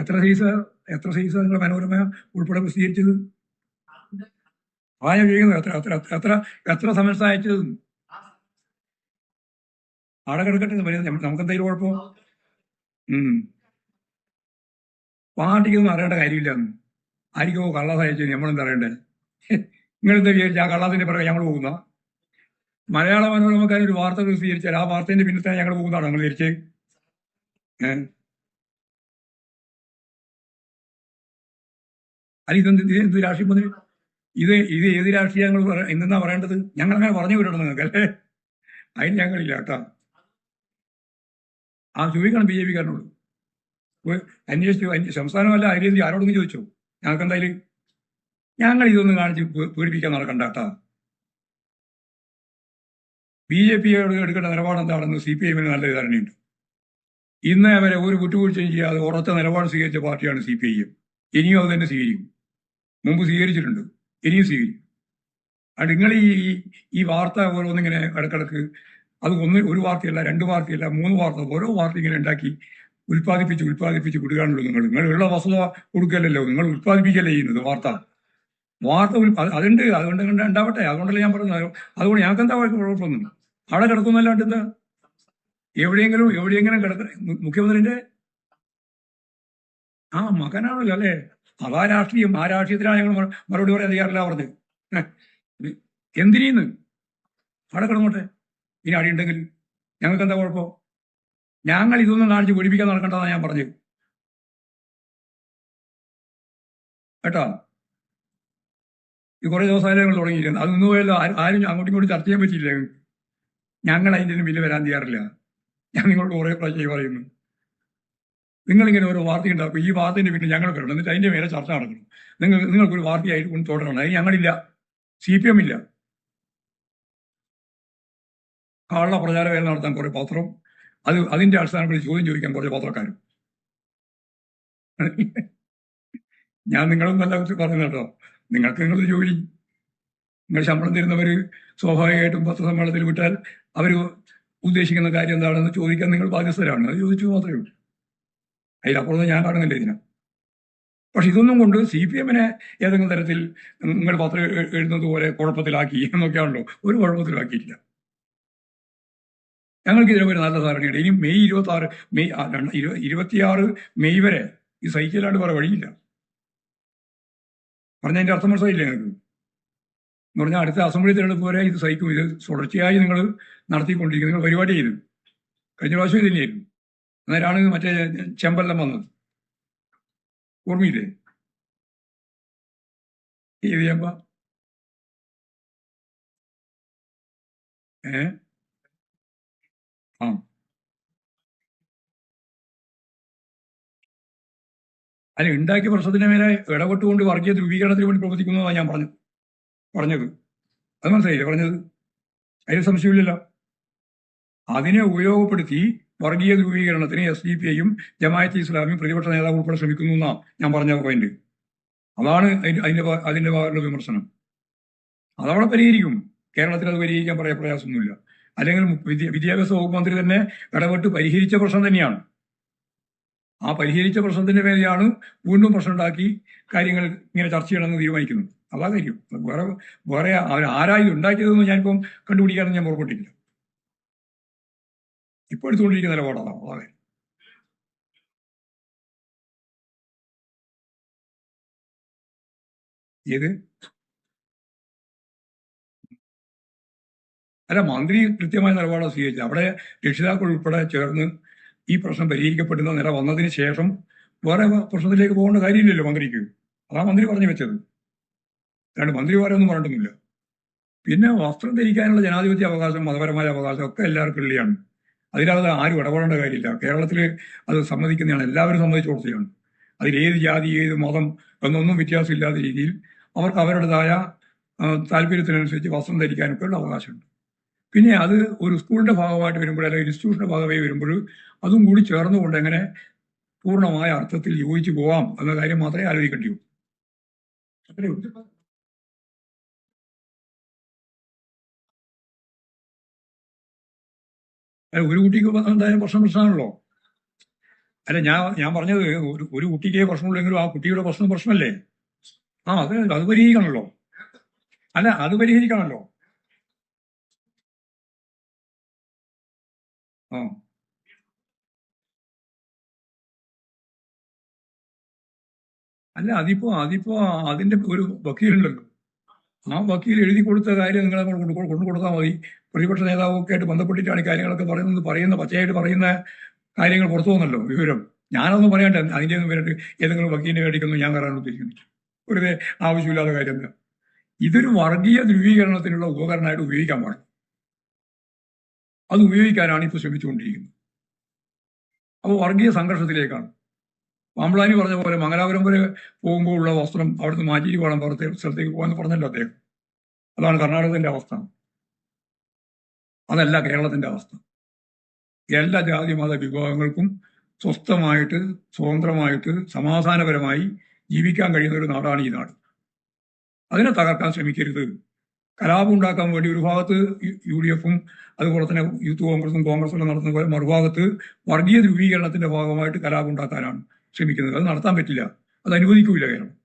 എത്ര സൈസ് എത്ര സൈസ് നിങ്ങൾ മനോരമ ഉൾപ്പെടെ പ്രസിദ്ധീകരിച്ചത്? ഞാൻ ചോദിക്കുന്നത് എത്ര എത്ര എത്ര എത്ര സമയത്ത് അയച്ചത് അവിടെ കിടക്കട്ടെ നമുക്ക് എന്തെങ്കിലും കുഴപ്പം. ഉം. പാർട്ടിക്കൊന്നും അറിയേണ്ട കാര്യമില്ല. ആർക്കോ കള്ളാസ് അയച്ചു നമ്മളെന്താ അറിയണ്ടേ? നിങ്ങളെന്താ വിചാരിച്ച ആ കള്ളാസിന്റെ പിറകെ ഞങ്ങൾ പോകുന്ന? മലയാള മനോരമക്കാരൊരു വാർത്ത പ്രസിദ്ധീകരിച്ചാൽ ആ വാർത്തേന്റെ പിന്നത്തെ ഞങ്ങൾ പോകുന്നതാണ് ഞങ്ങൾ തിരിച്ച് അല്ല ഇതെന്ത് ഇത് എന്ത് രാഷ്ട്രീയം മന്ത്രി ഇത് ഇത് ഏത് രാഷ്ട്രീയ ഞങ്ങൾ പറ- ഇന്നെന്നാ പറയേണ്ടത്? ഞങ്ങൾ അങ്ങനെ പറഞ്ഞു വിടണം നിങ്ങൾക്ക് അല്ലേ? അതിന് ഞങ്ങളില്ല കേട്ടോ. ആ ചോദിക്കണം ബി ജെ പിക്കാരനോട്. അന്വേഷിച്ചു അന്വേ- സംസ്ഥാനമല്ല അരിയന്തി ആരോടെങ്കിലും ചോദിച്ചു? ഞങ്ങൾക്ക് എന്തായാലും ഞങ്ങൾ ഇതൊന്നും കാണിച്ച് പേടിപ്പിക്കാൻ നടക്കണ്ട കേട്ടാ. ബി ജെ പിയോട് എടുക്കേണ്ട നിലപാട് എന്താണെന്ന് സി പി എമ്മിന് നല്ല ധാരണയുണ്ട്. ഇന്ന് അവരെ ഒരു വിട്ടുവീഴ്ചയും ചെയ്യാതെ ഉറച്ച നിലപാട് സ്വീകരിച്ച പാർട്ടിയാണ് സി പി ഐ എം. ഇനിയും അത് തന്നെ സ്വീകരിക്കും. മുമ്പ് സ്വീകരിച്ചിട്ടുണ്ട്. ഇനിയും സ്വീകരിക്കും. അത് നിങ്ങൾ ഈ ഈ- വാർത്ത ഓരോന്നിങ്ങനെ ഇടക്കിടക്ക് അത് ഒന്ന് ഒരു വാർത്തയല്ല രണ്ട് വാർത്തയല്ല മൂന്ന് വാർത്ത ഓരോ വാർത്ത ഇങ്ങനെ ഉണ്ടാക്കി ഉൽപ്പാദിപ്പിച്ച് ഉൽപ്പാദിപ്പിച്ച് വിടുകയാണല്ലോ നിങ്ങൾ നിങ്ങൾ ഉള്ള വസ്തുത കൊടുക്കലല്ലോ നിങ്ങൾ ഉൽപ്പാദിപ്പിക്കല്ലേ ചെയ്യുന്നത് വാർത്ത. വാർത്ത അതുണ്ട് അതുകൊണ്ട് കണ്ട് ഉണ്ടാവട്ടെ. അതുകൊണ്ടല്ലേ ഞാൻ പറയുന്നത് അതുകൊണ്ട് ഞങ്ങൾക്ക് എന്താ കുഴപ്പമൊന്നും അവിടെ കിടക്കുന്നല്ലാണ്ട് എന്താ? എവിടെയെങ്കിലും എവിടെയെങ്കിലും കിടക്ക മുഖ്യമന്ത്രിന്റെ? ആ മകനാണല്ലോ അല്ലേ? അതാ രാഷ്ട്രീയം ആ രാഷ്ട്രീയത്തിലാണ് ഞങ്ങൾ മറുപടി പറയാൻ തയ്യാറില്ല പറഞ്ഞ്. എന്തിനീന്ന്? അവിടെ കിടന്നോട്ടെ. ഇനി അടിയുണ്ടെങ്കിൽ ഞങ്ങൾക്ക് എന്താ കുഴപ്പം? ഞങ്ങൾ ഇതൊന്നും കാണിച്ച് പേടിപ്പിക്കാൻ നടക്കണ്ടെന്നാണ് ഞാൻ പറഞ്ഞത് കേട്ടോ? ഈ കുറേ ദിവസമായാലും ഞങ്ങൾ തുടങ്ങിയിട്ടുണ്ട് അത് ഇന്ന് പോയല്ലോ. ആരും ആരും അങ്ങോട്ടും ഇങ്ങോട്ടും ചർച്ച ചെയ്യാൻ പറ്റിയില്ല ഞങ്ങൾ അതിന്റെ ബില്ല് വരാൻ തയ്യാറില്ല. ഞാൻ നിങ്ങളോട് കുറേ പ്രാവശ്യം പറയുന്നു. നിങ്ങളിങ്ങനെ ഓരോ വാർത്ത ഉണ്ടാക്കും. ഈ വാർത്തേന്റെ പിന്നെ ഞങ്ങൾ വരണം എന്നിട്ട് അതിന്റെ മേലെ ചർച്ച നടക്കണം. നിങ്ങൾ നിങ്ങൾക്കൊരു വാർത്തയായിട്ട് കൊണ്ട് തുടരണം. അതിന് ഞങ്ങളില്ല. സി പി എം ഇല്ല. കള്ള പ്രചാരവേല നടത്താൻ കുറെ പത്രം. അത് അതിന്റെ അടിസ്ഥാനത്തിൽ ചോദ്യം ചോദിക്കാൻ കുറേ പത്രക്കാരും. ഞാൻ നിങ്ങളും നല്ല പറയുന്നത് കേട്ടോ. നിങ്ങൾക്ക് നിങ്ങളുടെ ജോലി. നിങ്ങൾ ശമ്പളം തരുന്നവര് സ്വാഭാവികമായിട്ടും പത്രസമ്മേളനത്തിൽ വിട്ടാൽ അവർ ഉദ്ദേശിക്കുന്ന കാര്യം എന്താണെന്ന് ചോദിക്കാൻ നിങ്ങൾ ബാധ്യസ്ഥരാണ്. അത് ചോദിച്ചു മാത്രമേ ഉള്ളൂ. അതിലപ്പുറത്ത് ഞാൻ കാണുന്നില്ല ഇതിനെ. പക്ഷെ ഇതൊന്നും കൊണ്ട് സി പി എമ്മിനെ ഏതെങ്കിലും തരത്തിൽ നിങ്ങൾ പത്രം എഴുതുന്നത് പോലെ കുഴപ്പത്തിലാക്കി എന്നൊക്കെയാണല്ലോ ഒരു കുഴപ്പത്തിലാക്കിയിട്ടില്ല. ഞങ്ങൾക്ക് ഇതിനെ ഒരു നല്ല ധാരണയുണ്ട്. ഇനി മെയ് ഇരുപത്തി ആറ് മെയ് ഇരുപത്തിയാറ് മെയ് വരെ ഈ സൈക്കിളാണ്ട് വേറെ വഴിയില്ല. പറഞ്ഞതിന്റെ അർത്ഥം മനസ്സിലായില്ലേ നിങ്ങൾക്ക്? എന്ന് പറഞ്ഞാൽ അടുത്ത അസംബ്ലി തിരഞ്ഞെടുപ്പ് വരെ ഇത് സഹിക്കും ഇത് തുടർച്ചയായി നിങ്ങൾ നടത്തിക്കൊണ്ടിരിക്കും നിങ്ങൾ പരിപാടി ചെയ്തു. കഴിഞ്ഞ പ്രാവശ്യം ഇത് തന്നെയായിരുന്നു അന്നേരമാണ് മറ്റേ ചെമ്പല്ലം വന്നത്. ഓർമ്മയില്ലേ? അല്ല ഉണ്ടാക്കിയ പ്രശ്നത്തിന് മേലെ ഇടപെട്ടുകൊണ്ട് വർഗീയ ധ്രുവീകരണത്തിന് വേണ്ടി പ്രവർത്തിക്കുന്നതാണ് ഞാൻ പറഞ്ഞു പറഞ്ഞത്. അത് മനസ്സിലായില്ലേ പറഞ്ഞത്? അതിന് സംശയമില്ലല്ലോ. അതിനെ ഉപയോഗപ്പെടുത്തി വർഗീയ ധ്രുവീകരണത്തിന് എസ് ഡി പി ഐയും ജമായത്ത് ഇസ്ലാമിയും പ്രതിപക്ഷ നേതാവ് ഉൾപ്പെടെ ശ്രമിക്കുന്നു എന്നാ ഞാൻ പറഞ്ഞ പോയിന്റ് അതാണ് അതിന്റെ അതിന്റെ ഭാ- അതിന്റെ ഭാഗത്തുള്ള വിമർശനം. അതവിടെ പരിഹരിക്കും. കേരളത്തിൽ അത് പരിഹരിക്കാൻ പറയാൻ പ്രയാസമൊന്നുമില്ല. അല്ലെങ്കിൽ വിദ്യാഭ്യാസ വകുപ്പ് മന്ത്രി തന്നെ ഇടപെട്ട് പരിഹരിച്ച പ്രശ്നം തന്നെയാണ്. ആ പരിഹരിച്ച പ്രശ്നത്തിന്റെ പേരെയാണ് വീണ്ടും പ്രശ്നം ഉണ്ടാക്കി കാര്യങ്ങൾ ഇങ്ങനെ ചർച്ച ചെയ്യണമെന്ന് തീരുമാനിക്കുന്നത്. അതാ കാര്യം. വേറെ വേറെ അവർ ആരായി ഉണ്ടാക്കിയതെന്ന് ഞാനിപ്പം കണ്ടുപിടിക്കാനൊന്നും ഞാൻ പുറപ്പെട്ടില്ല ഇപ്പോൾ എടുത്തുകൊണ്ടിരിക്കുന്ന നിലപാടാണ് അതാ. ഏത്? അല്ല മന്ത്രി കൃത്യമായ നിലപാടാണ് സ്വീകരിച്ചത്. അവിടെ രക്ഷിതാക്കൾ ഉൾപ്പെടെ ചേർന്ന് ഈ പ്രശ്നം പരിഹരിക്കപ്പെടുന്ന നില വന്നതിന് ശേഷം വേറെ പ്രശ്നത്തിലേക്ക് പോകേണ്ട കാര്യമില്ലല്ലോ മന്ത്രിക്ക്. അതാ മന്ത്രി പറഞ്ഞു വെച്ചത്. അല്ലാണ്ട് മന്ത്രി വേറെ ഒന്നും പറഞ്ഞിട്ടൊന്നുമില്ല. പിന്നെ വസ്ത്രം ധരിക്കാനുള്ള ജനാധിപത്യ അവകാശം മതപരമായ അവകാശം ഒക്കെ എല്ലാവർക്കും ഉള്ളിയാണ് അതിനകത്ത് ആരും ഇടപെടേണ്ട കാര്യമില്ല. കേരളത്തിൽ അത് സമ്മതിക്കുന്നതാണ് എല്ലാവരും സമ്മതിച്ചു അതിൽ ഏത് ജാതി ഏത് മതം എന്നൊന്നും വ്യത്യാസമില്ലാത്ത രീതിയിൽ അവർക്ക് അവരുടേതായ താല്പര്യത്തിനനുസരിച്ച് വസ്ത്രം ധരിക്കാനൊക്കെ ഉള്ള അവകാശമുണ്ട്. പിന്നെ അത് ഒരു സ്കൂളിന്റെ ഭാഗമായിട്ട് വരുമ്പോൾ അല്ലെങ്കിൽ ഇൻസ്റ്റിറ്റ്യൂഷന്റെ ഭാഗമായി വരുമ്പോൾ അതും കൂടി ചേർന്നുകൊണ്ട് എങ്ങനെ പൂർണമായ അർത്ഥത്തിൽ യോജിച്ചു പോവാം എന്ന കാര്യം മാത്രമേ ആലോചിക്കേണ്ടി ഉള്ളൂ അത്രേ ഉള്ളൂ. ഒരു കുട്ടിക്ക് എന്തായാലും പ്രശ്നം പ്രശ്നമാണല്ലോ. അല്ല ഞാൻ ഞാൻ പറഞ്ഞത് ഒരു ഒരു കുട്ടിക്ക് പ്രശ്നമുള്ളെങ്കിലും ആ കുട്ടിയുടെ പ്രശ്നം പ്രശ്നമല്ലേ? ആ അത് അത് പരിഹരിക്കണമല്ലോ. അല്ല അത് പരിഹരിക്കണമല്ലോ. ആ. അല്ല അതിപ്പോ അതിപ്പോ അതിന്റെ ഒരു വക്കീലുണ്ടല്ലോ. ആ വക്കീൽ എഴുതി കൊടുത്ത കാര്യം നിങ്ങൾ കൊണ്ടു കൊടുത്താൽ മതി. പ്രതിപക്ഷ നേതാവൊക്കെ ആയിട്ട് ബന്ധപ്പെട്ടിട്ടാണ് ഈ കാര്യങ്ങളൊക്കെ പറയുന്നത് പറയുന്ന പച്ചയായിട്ട് പറയുന്ന കാര്യങ്ങൾ പുറത്തു പോകുന്നല്ലോ വിവരം. ഞാനൊന്നും പറയണ്ട അതിന്റെ ഒന്നും പേരിട്ട് ഏതെങ്കിലും വക്കീലിനെ മേടിക്കുന്നു ഞാൻ കയറാൻ ഉദ്ദേശിക്കുന്നില്ല. വെറുതെ ആവശ്യമില്ലാത്ത കാര്യം ഇതൊരു വർഗീയ ധ്രുവീകരണത്തിനുള്ള ഉപകരണമായിട്ട് ഉപയോഗിക്കാൻ പാടില്ല. അത് ഉപയോഗിക്കാനാണ് ഇപ്പോൾ ശ്രമിച്ചുകൊണ്ടിരിക്കുന്നത്. അപ്പോൾ വർഗീയ സംഘർഷത്തിലേക്കാണ്. പാമ്പളാനി പറഞ്ഞ പോലെ മംഗലാപുരം വരെ പോകുമ്പോൾ ഉള്ള വസ്ത്രം അവിടുന്ന് മാറ്റി വേണം പുറത്തെ സ്ഥലത്തേക്ക് പോകാമെന്ന് പറഞ്ഞല്ലോ അദ്ദേഹം. അതാണ് കർണാടകത്തിന്റെ അവസ്ഥ. അതല്ല കേരളത്തിന്റെ അവസ്ഥ. എല്ലാ ജാതി മത വിഭാഗങ്ങൾക്കും സ്വസ്ഥമായിട്ട് സ്വതന്ത്രമായിട്ട് സമാധാനപരമായി ജീവിക്കാൻ കഴിയുന്ന ഒരു നാടാണ് ഈ നാട്. അതിനെ തകർക്കാൻ ശ്രമിക്കരുത്. കലാപം ഉണ്ടാക്കാൻ വേണ്ടി ഒരു ഭാഗത്ത് യു ഡി എഫും അതുപോലെ തന്നെ യൂത്ത് കോൺഗ്രസും കോൺഗ്രസും നടത്തുന്ന പോലെ മറുഭാഗത്ത് വർഗീയ ധ്രുവീകരണത്തിന്റെ ഭാഗമായിട്ട് കലാപം ഉണ്ടാക്കാനാണ്. ശ്രമിക്കുന്നത് അത് നടത്താൻ പറ്റില്ല. അത് അനുവദിക്കൂല കേരളം.